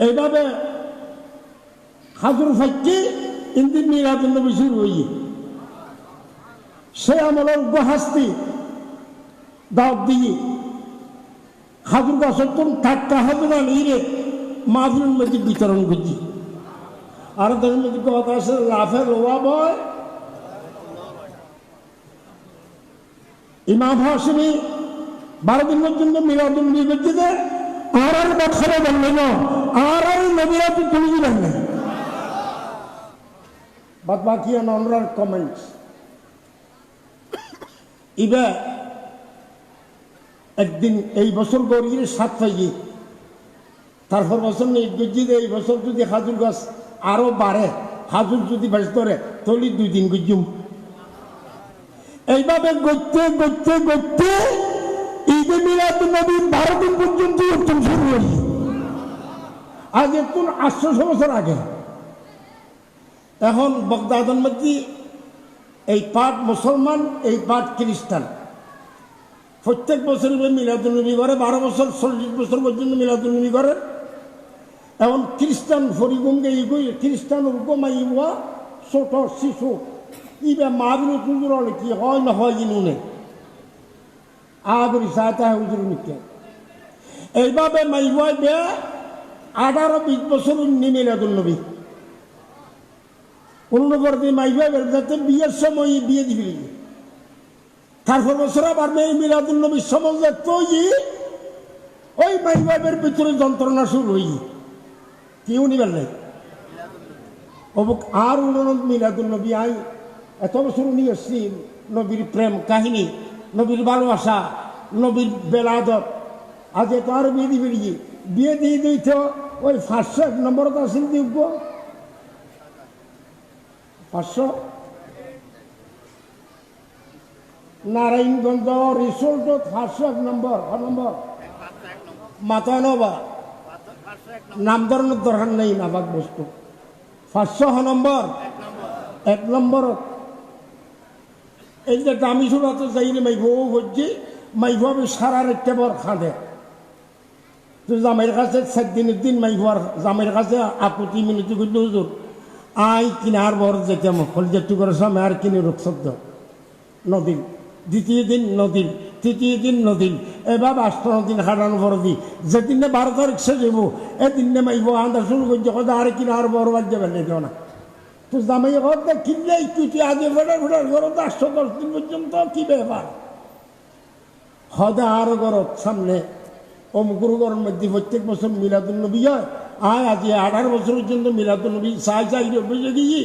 এইভাবে হাজুর ফাইকি ইন্দি মিরাদুল নবী হই সে আমলের উপহাস্তি দাওয়াত দিয়ে হাজুর গাছের তুম টাটকা হাজুর আনিয়ে মাহফিলের মধ্যে বিতরণ করছি। আর তাদের মধ্যে কথা আছে, লাফের লোয়া বয় ইমাম হাসিমি বারো দিনের জন্য মিলাদুল নবী করছে আর আর নবীরা তো তুমি দিলেন না বাদ বাকি অনার কমেন্টস ইবা একদিন এই বছর গড়িয়ে সাত পাইয়ে তারপর বছর নেই গজি এই বছর যদি হাজুর গাছ আরও বাড়ে হাজুর যদি বেশ ধরে তলি দুই দিন গজুম এইভাবে গড়তে গড়তে গড়তে দিন পর্যন্ত উত্তম শুরু আজ একটু আটশোশো বছর আগে? এখন বগদাদন মধ্যে এই পাট মুসলমান, এই পাট খ্রিস্টান। প্রত্যেক বছর মিলাদুলনবী করে, বারো বছর, চল্লিশ বছর পর্যন্ত মিলাদুলনবী করে। এখন খ্রিস্টান ফরিগুমকে ইগুই খ্রিস্টান উপমাই ইউয়া, ছোট শিশু। ইবে হলে কি হয়, না হয় নেই আগরি সাথে হুজুর নিকে এইভাবে মাইবাই বে আঠারো, বিশ বছর উন্নি মিলাদুলনবী অনুপরতি মাইবাই যাতে বিয়ের সময় বিয়ে দিবি তারপর বছর আবার মেয়ে মিলাদুল নবী সমাজে তৈরি, ওই মাইবাবের ভিতরে যন্ত্রণা শুরু হই কি উনিবার নাই। অবুক আর উন্নত মিলাদুল নবী আই, এত বছর উনি এসছি নবীর প্রেম কাহিনী। নবীর ভালোবাসা, নবীর বেলাদত আজ এত আর বিয়ে দিবি বিয়ে দিয়ে দিত ওই পাঁচশো এক নম্বরত আসিল দিব। পাঁচশো? নারায়ণগঞ্জ রিসোর্টত পাঁচশো এক নম্বর। ক নম্বর? মাথা নবা। নাম ধরনের দরকার নেই নাবাক বস্তু পাঁচশো হ নম্বর। এক নম্বর। এই যে দামি সুরাতে যাইনি মাইব হচ্ছে মাইব আমি সারা রেখে বর খাঁদে। জামাইয়ের কাছে সাত দিনের দিন মাইবার জামাইয়ের কাছে আকুতি মিনতি করলে হুজুর, আই কিনার বর যেতে মকল যেটু করে সামনে, আর কিনে রূপশব্দ নদীর, দ্বিতীয় দিন নদীর, তৃতীয় দিন নদীর, এবার আষ্ট দিন হারানো বড় দি যেদিন বারো তারিখ সে যাব এদিন মাইব আন্দা শুরু করছে কথা আর কিনা আর বড় বাদ যাবে না। তো জামাই কথা কিনলে তুই আগে ফেটার ফেটার আটশো দশ দিন পর্যন্ত কি ব্যাপার? হদে আরও গরত সামনে অমুকুর গরম মধ্যে প্রত্যেক বছর মিলাদুল নবী হয়। আয় আজ আঠারো বছর পর্যন্ত মিলাদুল নবী চাই চাই বুঝে গিয়ে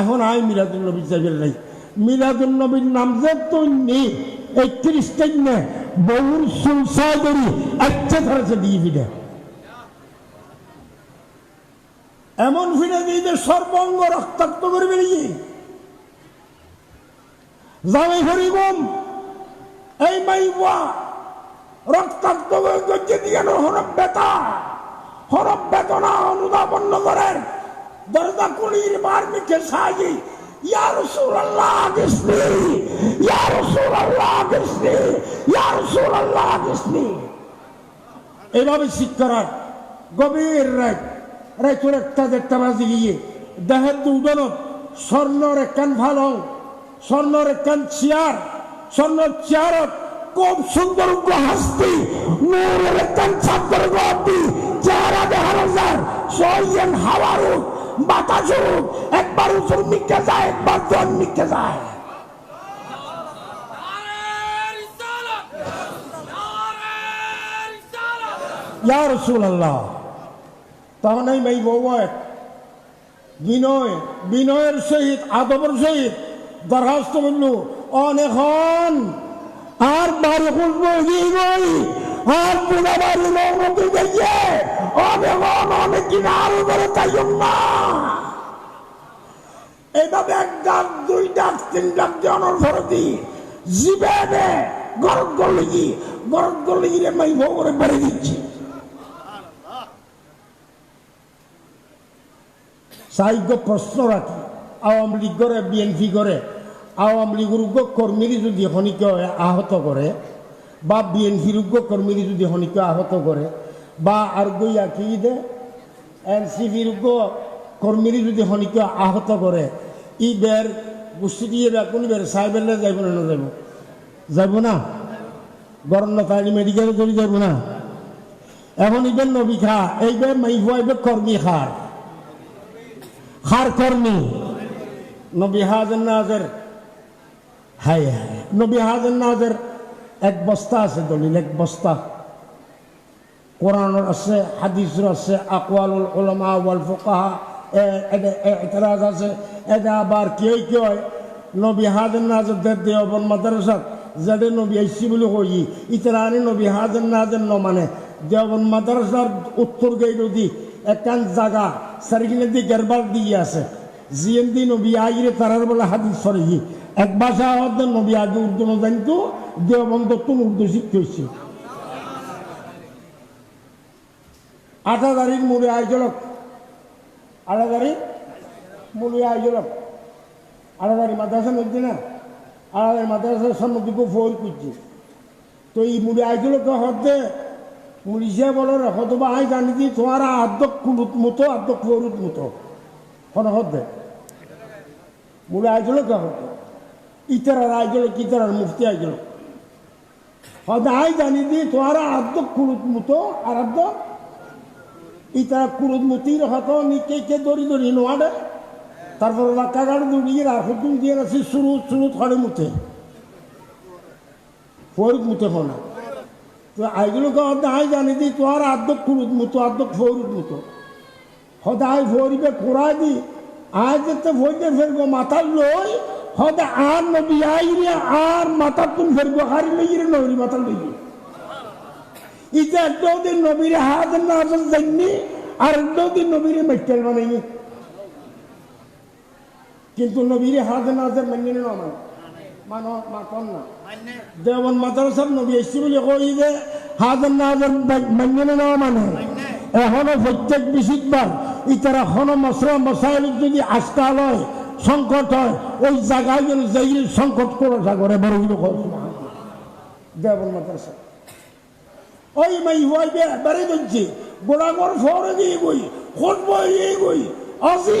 এখন আয় মিলাদুল নবী চাইবেন নাই। মিলাদুল নবীর নাম যে তৈরি এই খ্রিস্টান নে বহুর সুলসায় করি আচ্ছা ধরেছে দিয়ে ফিরে। এমন ফিরে দিয়ে সর্বঙ্গ রক্তাক্ত করে বেরিয়ে। জামাই হরিগম এই মাইবা রক্তাক্ত গজ্জে দিয়ে হরব বেতা। হরব বেতনা অনুদাপন্ন করেন দরজা কুড়ির বার মিখে সাজি। ইয়া রাসূলুল্লাহ গিসনি ইয়া রাসূলুল্লাহ গিসনি ইয়া রাসূলুল্লাহ গিসনি এভাবে শিক্ষার গভীর রাত রাইতুর একটা দেড়টা বাজে গিয়ে দেহের দুডনত স্বর্ণর একখান ভালং স্বর্ণর একখান চেয়ার স্বর্ণ চেয়ারত খুব সুন্দর হাসতি নূরের একখান ছাত্র গতি চেহারা দেখানো যায় সইয়েন হাওয়ার বাতাস একবার উপর মিটে যায় একবার জন মিটে যায়। ইয়া রাসূলুল্লাহ। তখন এই মাই বউ বিনয়, বিনয়ের সহিত আদবের সহিত দরখাস্ত করল। অনেকক্ষণ আর বাড়ি গই আর পুরা বাড়ি এক জিবে করলে কি গরম করলে গিয়ে মাই বউ বেড়ে দিচ্ছি। সাহিত্য প্রশ্ন রাখি আওয়ামী লীগ করে বিএনপি করে আওয়ামী লীগের উগ্র কর্মীরা যদি হনিকে আহত করে বা বিএনপির উগ্র কর্মীরা যদি হনিকে আহত করে বা আর গইয়া কি দে এনসিপির কর্মীর যদি হনিকে আহত করে ই বের গোষ্ঠী বের কোন বের সাহেবের যাইব না যাব যাব না? গরম না তাই মেডিকেলে চলে যাব না? এখন ইবেন নবী খা এইবে মাইফ আইবে কর্মী খার খার কর্মী নবী হাজার নাজের হাই হাই নবী হাজার নাজের এক বস্তা আছে দলিল, এক বস্তা। কোরআনের আছে হাদিসের আছে, আকওয়ালুল উলামা ওয়াল ফুকাহা এতরাজ আছে এটা আবার কে কি হয়, নবী হাজার নাজের দের দেওবন মাদ্রাসাত যেটা নবী আইসি বলে কই, ইতরানি নবী হাজার নাজের ন মানে দেওবন মাদ্রাসার উত্তর গেইল দি, একান জায়গা সারিকিনে দি গেরবার দিয়ে আছে। জিএন দি নবী আইরে তারার বলে হাদিস সরি এক ভাষা হতে নবী আগে উর্দু ন জানতো দেওবন্ধ তুন উর্দু শিখতে হয়েছে আটাদারির মুড়ে আইজলক আটাদারির মুড়ে আইজলক আটাদারি মাদ্রাসা নদী না? আটাদারি মাদ্রাসার সম্মুখীন ফোর করছে। তো এই মুড়ে আইজলক হতে মুড়িসে বলো হতো বা আই জানি দি তোমার কুলুত মতো ফোরুত মতো। হন হতে মুড়ে আইজলক হতে ইতারার আইজলক ইতারার মুফতি আইজলক হতে আই জানি দি তোমার আদ্য কুলুত মতো, আর আদ্য ইতা কুরুদ মতির হতো নিকে কে দড়ি দড়ি নোয়াডে তারপর লাক্কা গাড়ি দৌড়িয়ে আর হুতুম দিয়ে আসি সুরুত সুরুত হরে মুতে। ফৌরুত মুতে হনা তো আইগুলো জানি দি তোমার আদ্য কুরুদ মুতো আদ্য ফৌরুত মুতো। আই ফৌরিবে দি, আজ যেতে ফৌজে ফেরবো মাথা লই হতে আর নবী আইরে আর মাথা তুম ফেরবো হারি লইরে নবী মাথা লইয়ে। ইটা একটাও দিন নবীরে হাত না আসল যাইনি আর একটাও দিন নবীরে মেটেল বানাইনি কিন্তু নবীরে হাত না আসে মানি না মানে দেবন মাদ্রাসার নবী এসছি বলে কই যে হাত না আসে মানি না মানে? এখনও প্রত্যেক বিশুদ্ধবার ইতারা এখনও মশলা মশাইল যদি আস্থা লয় সংকট হয় ওই জায়গায় যেন যাই সংকট করে সাগরে বড়গুলো দেবন মাদ্রাসা। ওই মাই হওয়াই বে বারে দজ্জি গোড়াগর ফরে দিয়ে গই খোঁজব এই গই। আজি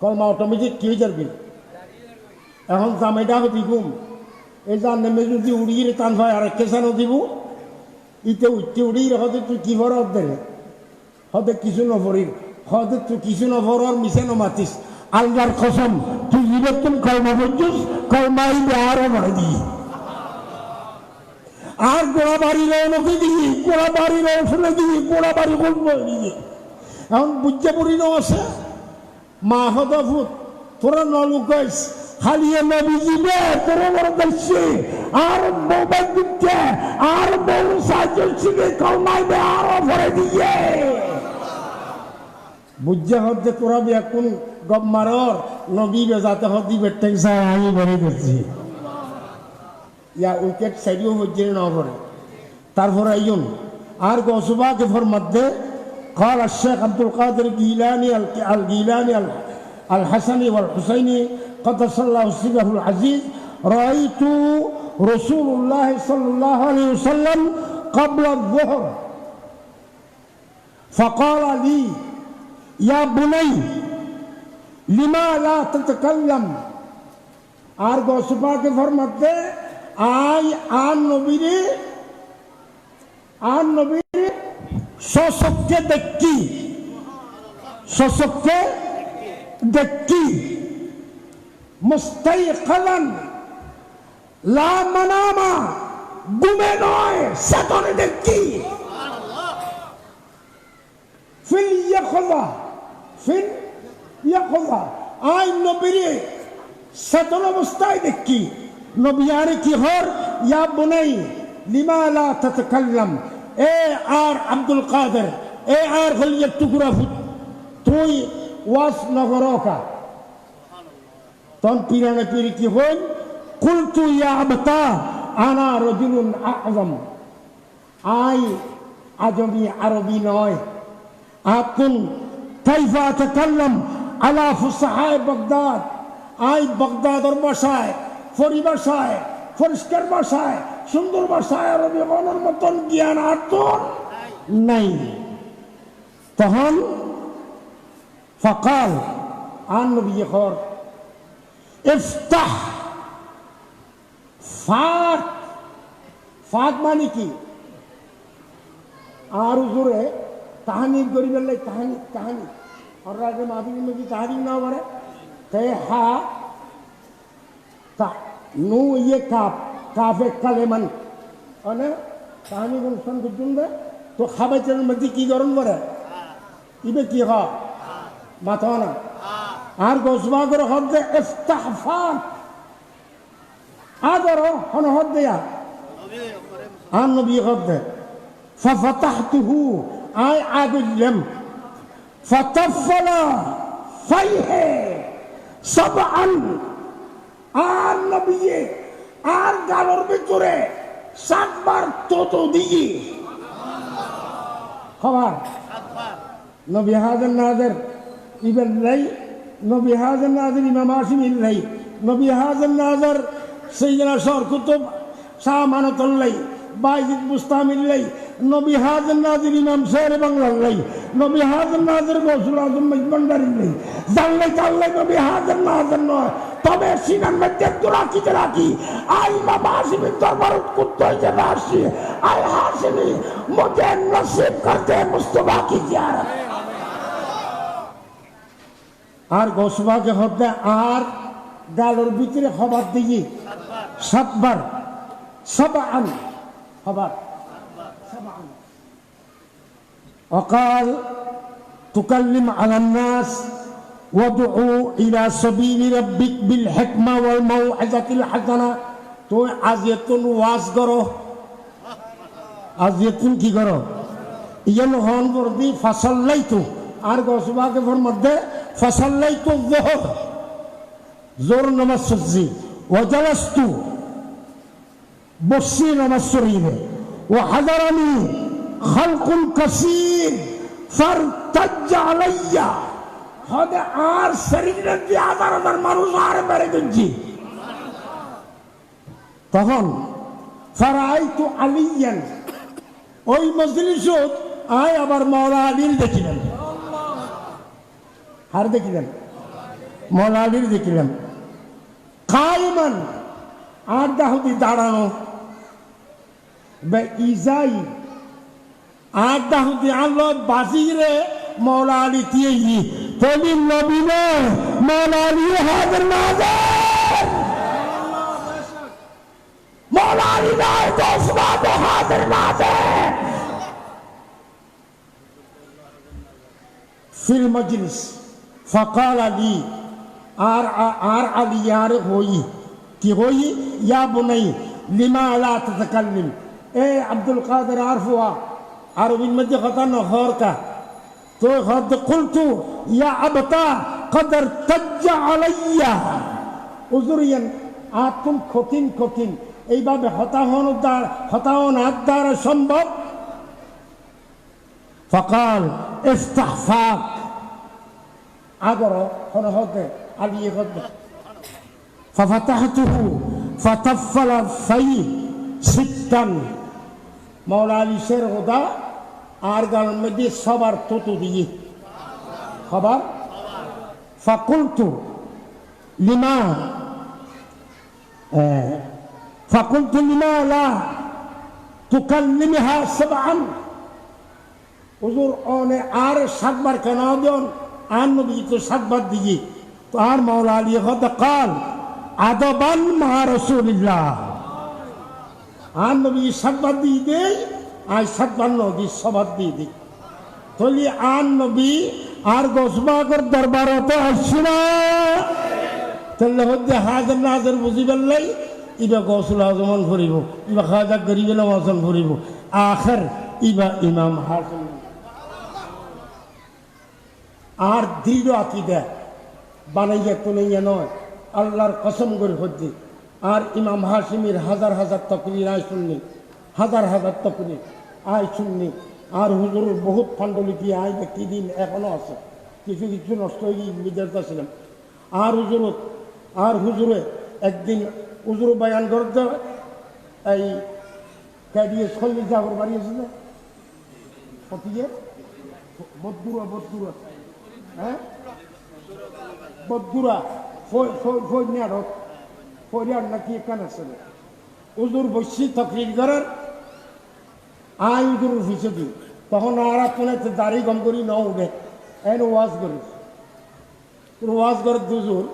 কলমা অটোমেটিক যাবে এখন জামাইটা এই যে নেমে যদি উড়িয়ে টান হয় আর কেসানো দিব। ইতে উঠতে উড়িয়ে হতে তুই কি ভর দে হতে কিছু নভরি হতে তুই কিছু নভর আর মিশে নমাতিস আল্লাহর কসম, তুই জীবের তুমি কলমা বলছিস কলমা ইবে আরও ভরে দিই আর গোড়া বাড়ির ওনকে দিয়ে গোড়া বাড়ির ওষুধে দিয়ে গোড়া বাড়ি করব এখন বুঝতে পড়ি ন আছে? মা তোরা নলুকাইস হালিয়ে নবী দিবে তোর বড় আর মোবাইল দিচ্ছে, আর বউ সাইকেল শিখে কলমাইবে আরও ভরে দিয়ে। বুঝতে হতে তোরা বি এখন গপ মারর, নবী বেজাতে হতি বেটেক সাই আমি ভরে দিচ্ছি ইয়া উইকেট সাইডেও হচ্ছে না পরে তারপর আইন আর গসবাকে ফর মধ্যে قال الشيخ عبد القادر الجيلاني الجيلاني الحسني والحسيني قدس الله سره العزيز رأيت رسول الله صلى الله عليه وسلم قبل الظهر فقال لي يا بني لما لا تتكلم আর গসপাকে ফরমাতে আই আর নবীরে আর নবীরে সশক্তে দেখি। সশক্তে দেখি। মুস্তাই খালান লা মানামা, গুমে নয়, সেতনে দেখি। ফিল ইয়াখলা ফিল ইয়াখলা আই নবীরে সেতন অবস্থায় দেখি। নবিয়ারে কি হর? ইয়া এ আর আব্দুল কাদের, এ আর হলিয়া টুকরা ফুট তুই ওয়াস নগরকা তখন পিরানে পিরি কি হইল কুলতু ইয়া আবতা আনা রজুলুন আজম। আই আজমি আরবি নয়। আকুন কাইফা তাকাল্লাম আলা ফুসাহায় বাগদাদ। আই বাগদাদর ভাষায় পরিভাষায় পরিষ্কার ভাষায় সুন্দর ভাষায় আরবি বলার মতন জ্ঞান আর তোর নাই। তখন ফকাল, আন নবী খর ইফতাহ, ফাত ফাত মানে কি? আর জোরে তাহানি গরিবের লাই তাহানি তাহানি। আর আগে মাফি নদী তাহানি না পারে। তে হা, তা নু ইয়ে কাপ। কাফে কালেমান মানে তাহানি অনুষ্ঠান করছুন দে তো খাবাইছেন মধ্যে কি গরম করে ইবে কি হ মাথা না আর গোসবা করে হদ্দে ইফতাহফান আদর হন হদ্দেয়া আর নবী হদ্দে ففتحته آي عادلم فطفل فيه سبعا আর নবী আর গালোর ভিতরে সাতবার তত দিয়ে। খবর? নবী হাজার নাজের ইবেন নাই, নবী হাজার নাজের ইমাম আসিম নাই, নবী হাজার নাজার সেইজনা সর কুতুব শাহ মানতল্লাই বাইজিদ মুস্তামিল্লাই নবী হাজার নাজির ইমাম শের বাংলার লাই, নবী হাজার নাজির গসুল আজম মজমন্ডারির লাই। জানলাই জানলাই নবী হাজার নাজার নয়, তবে সিনার মধ্যে একটু রাখিতে রাখি। আই বাবা হাসিমের দরবার উৎকুত হয়েছে রাশি আই হাসিমি মুঝে নসিব করতে মুস্তফা কি জিয়ারত? আর গোসবাকে হতে আর গালোর ভিতরে খবর দিয়ে সাতবার সবান খবর وقال تكلم على الناس وادعو إلى سبيل ربك بالحكمة والموعظة الحسنة تو আজিয়তুন ওয়াজ করো আজিয়তুন কি করো ইয়ান হন বর্দি ফাসাল্লাইতু আর গসবাকে ফর মধ্যে ফাসাল্লাইতু যোহর জোর নামাজ সজ্জি ওয়াজালাস্তু বসি নামাজ শরীরে وحضرني খলকুল কসির ফারতাজ আলাইয়া। হদে আর শরীরের যে আদার আদার মানুষ আর বেড়ে গেছি। তখন ফারাই তো আলিয়ান, ওই মজলিস আয় আবার মৌলা আলীর দেখিলেন। আর দেখিলেন? মৌলা আলীর দেখিলেন। কায়মান, আর দাহুদি দাঁড়ানো। বে ইজাই آج دا ہوں دیان لوگ بازی رے مولا علی تیہی تیلی نبی نے مولا علی حاضر ناظر مولا علی نائے تو سنا تو حاضر ناظر فی المجلس۔ فقال علی آر, آر علی یار ہوئی۔ کی ہوئی؟ یا بنائی لما لا تتکلم۔ اے عبدالقادر عارف ہوا۔ আরবির মধ্যে কথা নহর কা তো হদ কুলতু ইয়া আবতা কদর তাজ্জা আলাইয়া উজুরিয়ান আতুম কঠিন কঠিন এইভাবে হতাহন দ্বার হতাহন হাত দ্বারা সম্ভব فقال افتح فاك عبر هنا علي غد ففتحته فتفل في ستا مولا علي شير غدا আরগাল মধ্যে সবার ততু দিয়ে খবর فقلت لما آه فقلت لما لا تكلمها سبعا হুজুর অনে আর সাতবার কেন দেন আর নবী তো সাতবার দিয়ে তো আর মাওলা আলী হদ কাল আদবান মা রসুলিল্লাহ আর নবী সাতবার দিয়ে দেই, আর সাতবার নদী সবার দিয়ে দিই। তলি আর নবী আর গোসবাগর দরবারতে আসছি না। তাহলে হচ্ছে হাজার না হাজার বুঝি পেলাই ইবা গৌসুল আজমান ফুরিব ইবা খাজা গরিবের নামাজন ফুরিব আখের ইবা ইমাম হাসন আর দৃঢ় আকিদা বানাইয়া তুলাইয়া নয়, আল্লাহর কসম করে হচ্ছে আর ইমাম হাসিমের হাজার হাজার তকরির আয় শুননি, হাজার হাজার তকরি আয় শুননি। আর হুজুরের বহুত পাণ্ডুলিপি আয় কি দিন এখনও আছে, কিছু কিছু নষ্ট হয়ে গিয়ে বিদেশটা ছিলাম। আর হুজুরত আর হুজুরে একদিন হুজুর বায়ান করতে এই ক্যাডিয়ে সল্লি যাবার বাড়ি আছে না কতিয়ে বদুরা বদুরা হ্যাঁ বদুরা ফৈনিয়ারত ফৈনিয়ার নাকি এখানে না উজুর বসি তকরির করার আই উজুর অফিসে দিই তখন আর আপনার দাড়ি গম করি ন উঠে, এন ওয়াজ করিস ওয়াজ কর দুজুর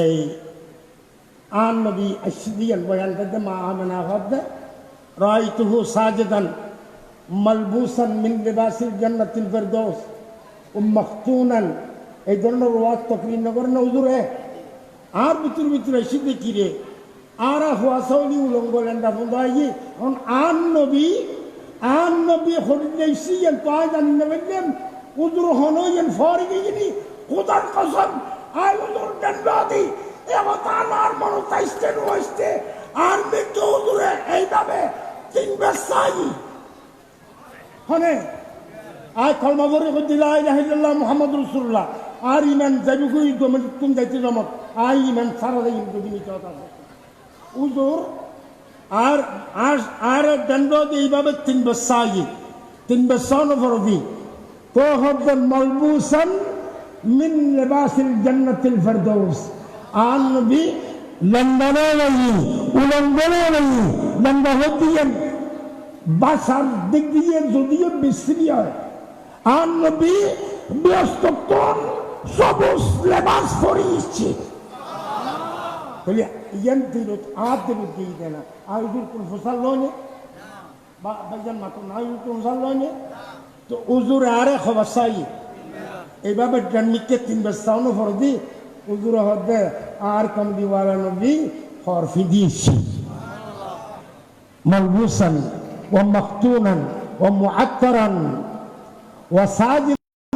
এই আন নবী আসদিয়ান বয়ান করতে মা আমেনা ভাবতে রাইতুহু সাজদান মালবুসান মিন লিবাসিল জান্নাতিল ফিরদৌস ও মখতুনান এই ধরনের ওয়াজ তকরির নগর না উজুরে আর ভিতর ভিতরে এসে দেখি রে, আর হুয়া সৌলি উলঙ্গ লেন্ডা বন্ধ, আই এখন আন নবী আন নবী হরিদে সিয়েন পায় জানি না বললেন উজুর হনইয়েন ফরি গিয়ে খোদার কসম আই উজুর ডেন্ডাদি এবার আমার মনে চাইছে রয়েছে আর মৃত্যু উজুরে এইভাবে তিন বেসাই হনে? আয় কলমা করে দিলা ইলাহা ইল্লাল্লাহ মুহাম্মদ রাসূলুল্লাহ। আর ইমান যাবি তুম যাইতে জমত আই ইমান সারা দেই যদি কথা উজুর আর আর আর দণ্ড এইভাবে তিন বসাই তিন বসান ফরদি তো হদ্দন মলবুসান মিন লিবাসিল জান্নাতিল ফিরদৌস। আন নবী লন্ডনে নাই, উলঙ্গনে নাই লন্ডন হদিয়েন, বাসার দিক দিয়ে যদিও বিশ্রী হয়। আর নবী ব্যস্তক্ষণ সবুজ লেবাস পরিয়েছে বলি ইয়ান দিলত আর দিলত দিয়ে দেয় না আর উজুর কোন ফসল লয় বা ভাইজান মাতো না উজুর কোন ফসল লয় তো উজুর আরে খবর চাই এইভাবে জন্মিকে তিন বেস্তাউনো ফরদি উজুর হদে আর কম দিওয়ালা নবী হরফি দিয়েছি ملبوسا ومختونا ومعطرا وساجدا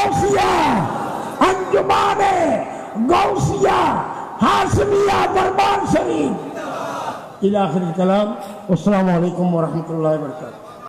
غوثیہ انجمان غوثیہ حاسمیہ دربار شریف الى اخر الكلام السلام علیکم ورحمۃ اللہ وبرکاتہ